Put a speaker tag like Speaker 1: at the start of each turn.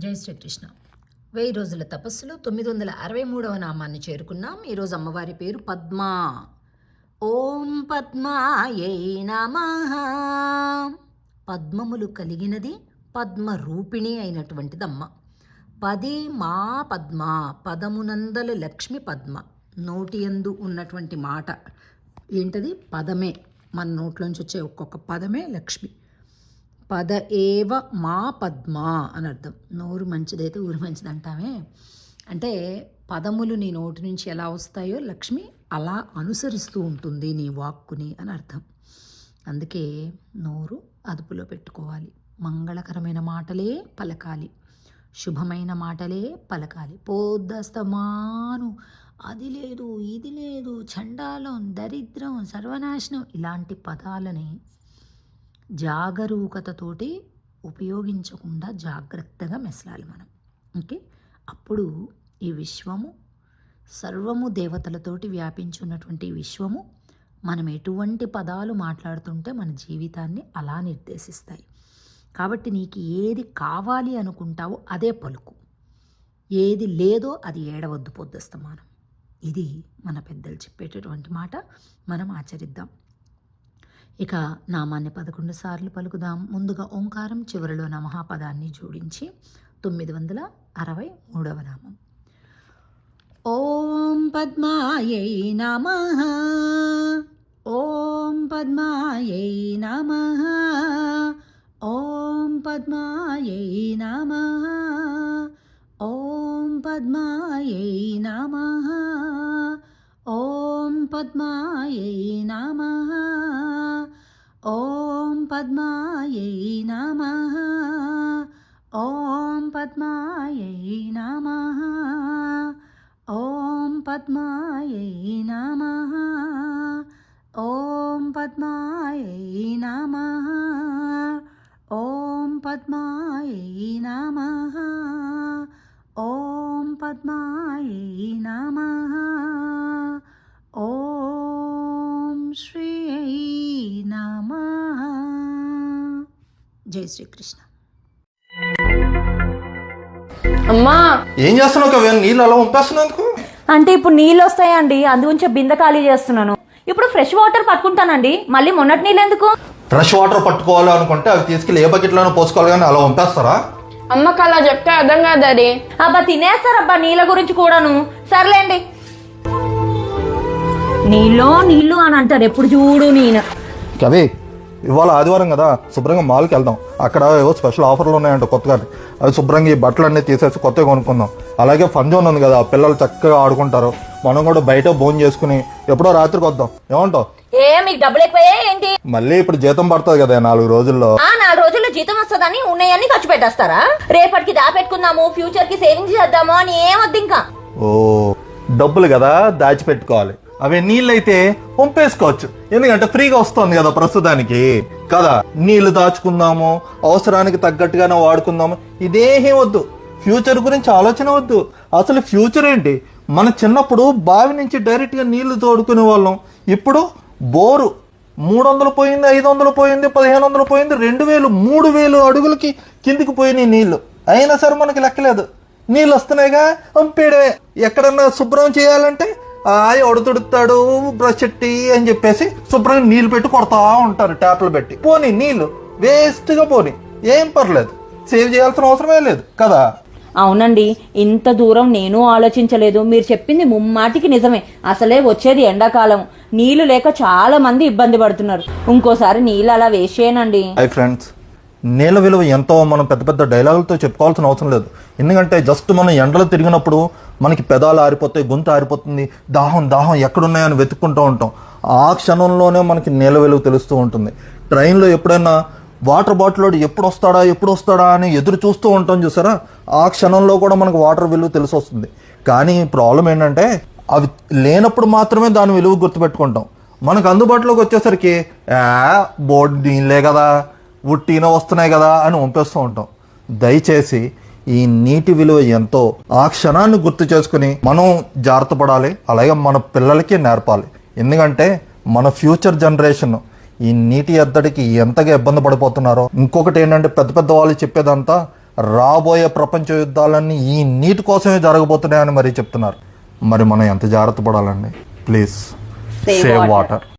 Speaker 1: జై శ్రీకృష్ణ. వెయ్యి రోజుల తపస్సులో తొమ్మిది వందల అరవై మూడవ నామాన్ని చేరుకున్నాం. ఈరోజు అమ్మవారి పేరు పద్మ. ఓం పద్మాయై నమ. పద్మములు కలిగినది పద్మ రూపిణి అయినటువంటిదమ్మ. పది మా పద్మ పదమునందల లక్ష్మి పద్మ. నోటి యందు ఉన్నటువంటి మాట ఏంటది? పదమే. మన నోట్లోంచి వచ్చే ఒక్కొక్క పదమే లక్ష్మి. పద ఏవ మా పద్మ అని అర్థం. నోరు మంచిదైతే ఊరు మంచిది అంటామే అంటే పదములు నీ నోటి నుంచి ఎలా వస్తాయో లక్ష్మి అలా అనుసరిస్తూ ఉంటుంది నీ వాక్కుని అని అర్థం. అందుకే నోరు అదుపులో పెట్టుకోవాలి. మంగళకరమైన మాటలే పలకాలి. శుభమైన మాటలే పలకాలి. పోద్దస్తమాను అది లేదు ఇది లేదు చండాలం దరిద్రం సర్వనాశనం ఇలాంటి పదాలని జాగరూకతతోటి ఉపయోగించకుండా జాగ్రత్తగా మెసలాలి మనం. ఓకే? అప్పుడు ఈ విశ్వము సర్వము దేవతలతోటి వ్యాపించున్నటువంటి విశ్వము మనం ఎటువంటి పదాలు మాట్లాడుతుంటే మన జీవితాన్ని అలా నిర్దేశిస్తాయి. కాబట్టి నీకు ఏది కావాలి అనుకుంటావో అదే పలుకు. ఏది లేదో అది ఏడవద్దు పొద్దుస్తమానం. ఇది మన పెద్దలు చెప్పేటటువంటి మాట. మనం ఆచరిద్దాం. ఇక నామాన్ని పదకొండు సార్లు పలుకుదాం. ముందుగా ఓంకారం చివరిలో నమహాపదాన్ని జోడించి తొమ్మిది వందల అరవై మూడవ నామం. ఓం పద్మాయై నమ. ఓం పద్మాయై నమ. ఓం పద్మాయై నమ. ఓం పద్మాయై నమ. ఓం పద్మాయై నమ. पद्मायै नमः ॐ पद्मायै नमः ॐ पद्मायै नमः ॐ पद्मायै नमः ॐ पद्मायै नमः ॐ पद्मायै नमः ॐ జై శ్రీకృష్ణ.
Speaker 2: అమ్మా!
Speaker 3: ఏం చేస్తున్నావు కవి నీళ్ళు అలా
Speaker 2: అంటే ఇప్పుడు నీళ్ళు వస్తాయండి. అందుగురించి బిందె ఖాళీ చేస్తున్నాను. ఇప్పుడు ఫ్రెష్ వాటర్ పట్టుకుంటానండి. మళ్ళీ మొన్నటి నీళ్ళు ఎందుకు?
Speaker 3: ఫ్రెష్ వాటర్ పట్టుకోవాలి అనుకుంటే అవి తీసుకెళ్ళి ఏ బకెట్లోనూ పోసుకోవాలి కానీ అలా పంపేస్తారా
Speaker 4: అమ్మకి అలా చెప్తే అర్థం కాదు డాడీ
Speaker 2: అబ్బా తినేస్తారబ్బా నీళ్ళ గురించి కూడాను. సర్లేండి. నీళ్ళు నీళ్ళు అని అంటారు. ఎప్పుడు చూడు నేను
Speaker 3: కవి ఇవాళ ఆదివారం కదా శుభ్రంగా మాల్కి వెళ్దాం. అక్కడ ఏవో స్పెషల్ ఆఫర్లు ఉన్నాయంట కొత్తగా అవి శుభ్రంగా ఈ బట్టలు అన్నీ తీసేసి కొత్తగా కొనుక్కుందాం. అలాగే ఫన్ జోన్ ఉంది కదా పిల్లలు చక్కగా ఆడుకుంటారు. మనం కూడా బయట భోజనం చేసుకుని ఎప్పుడో రాత్రికి వద్దాం. ఏమంటావు?
Speaker 2: ఏ మీకు డబ్బులు ఎక్కువయ్యా ఏంటి?
Speaker 3: మళ్ళీ ఇప్పుడు జీతం పడుతుంది కదా నాలుగు రోజుల్లో.
Speaker 2: ఆ నాలుగు రోజుల్లో జీతం వస్తుందని ఉన్నాయని ఖర్చు పెట్టేస్తారా? రేపటికి దాపెట్టుకుందాము ఫ్యూచర్కి సేవింగ్స్ చేద్దాము అని ఏమొద్దు ఇంకా?
Speaker 3: ఓ డబ్బులు కదా దాచిపెట్టుకోవాలి. అవే నీళ్ళైతే పంపేసుకోవచ్చు. ఎందుకంటే ఫ్రీగా వస్తుంది కదా ప్రస్తుతానికి. కదా నీళ్ళు దాచుకుందాము అవసరానికి తగ్గట్టుగానే వాడుకుందాము. ఇదేమీ వద్దు. ఫ్యూచర్ గురించి ఆలోచన వద్దు. అసలు ఫ్యూచర్ ఏంటి? మన చిన్నప్పుడు బావి నుంచి డైరెక్ట్గా నీళ్ళు తోడుకునే వాళ్ళం. ఇప్పుడు బోరు. మూడు వందలు పోయింది ఐదు వందలు పోయింది పదిహేను వందలు పోయింది రెండు వేలు మూడు వేలు అడుగులకి కిందికి పోయినాయి నీళ్ళు అయినా సరే మనకి లెక్కలేదు. నీళ్ళు వస్తున్నాయిగా పంపేయడమే. ఎక్కడన్నా శుభ్రం చేయాలంటే ఒడతుడుతాడు బ్రష్ ఎట్టి అని చెప్పేసి శుభ్రంగా నీళ్ళు పెట్టి కొడతా ఉంటారు ట్యాప్లు పెట్టి. పోనీ నీళ్ళు వేస్ట్గా పోనీ. ఏం పర్లేదు. సేవ్ చేయాల్సిన అవసరమే లేదు కదా?
Speaker 2: అవునండి. ఇంత దూరం నేను ఆలోచించలేదు. మీరు చెప్పింది ముమ్మాటికి నిజమే. అసలే వచ్చేది ఎండాకాలం. నీళ్ళు లేక చాలా మంది ఇబ్బంది పడుతున్నారు. ఇంకోసారి నీళ్ళు అలా
Speaker 3: హై ఫ్రెండ్స్ నీళ్ళ విలువ ఎంతో మనం పెద్ద పెద్ద డైలాగులతో చెప్పుకోవాల్సిన అవసరం లేదు. ఎందుకంటే జస్ట్ మనం ఎండలో తిరిగినప్పుడు మనకి పెదాలు ఆరిపోతాయి గొంతు ఆరిపోతుంది దాహం దాహం ఎక్కడున్నాయని వెతుక్కుంటూ ఉంటాం. ఆ క్షణంలోనే మనకి నీళ్ళ విలువ తెలుస్తూ ఉంటుంది. ట్రైన్లో ఎప్పుడైనా వాటర్ బాటిల్ ఎప్పుడు వస్తాడా ఎప్పుడు వస్తాడా అని ఎదురు చూస్తూ ఉంటాం చూసారా? ఆ క్షణంలో కూడా మనకు వాటర్ విలువ తెలిసి వస్తుంది కానీ ప్రాబ్లం ఏంటంటే అవి లేనప్పుడు మాత్రమే దాని విలువ గుర్తుపెట్టుకుంటాం. మనకు అందుబాటులోకి వచ్చేసరికి బోర్డు దీనిలే కదా. ఉట్టిన వస్తున్నాయి కదా అని పంపిస్తూ ఉంటాం. దయచేసి ఈ నీటి విలువ ఎంతో ఆ క్షణాన్ని గుర్తు చేసుకుని మనం జాగ్రత్త పడాలి అలాగే మన పిల్లలకి నేర్పాలి. ఎందుకంటే మన ఫ్యూచర్ జనరేషన్ ఈ నీటి ఎద్దడికి ఎంతగా ఇబ్బంది పడిపోతున్నారో. ఇంకొకటి ఏంటంటే పెద్ద పెద్ద వాళ్ళు చెప్పేదంతా రాబోయే ప్రపంచ యుద్ధాలన్నీ ఈ నీటి కోసమే జరగబోతున్నాయని మరి చెప్తున్నారు. మరి మనం ఎంత జాగ్రత్త పడాలండి? ప్లీజ్. సేవ్. వాటర్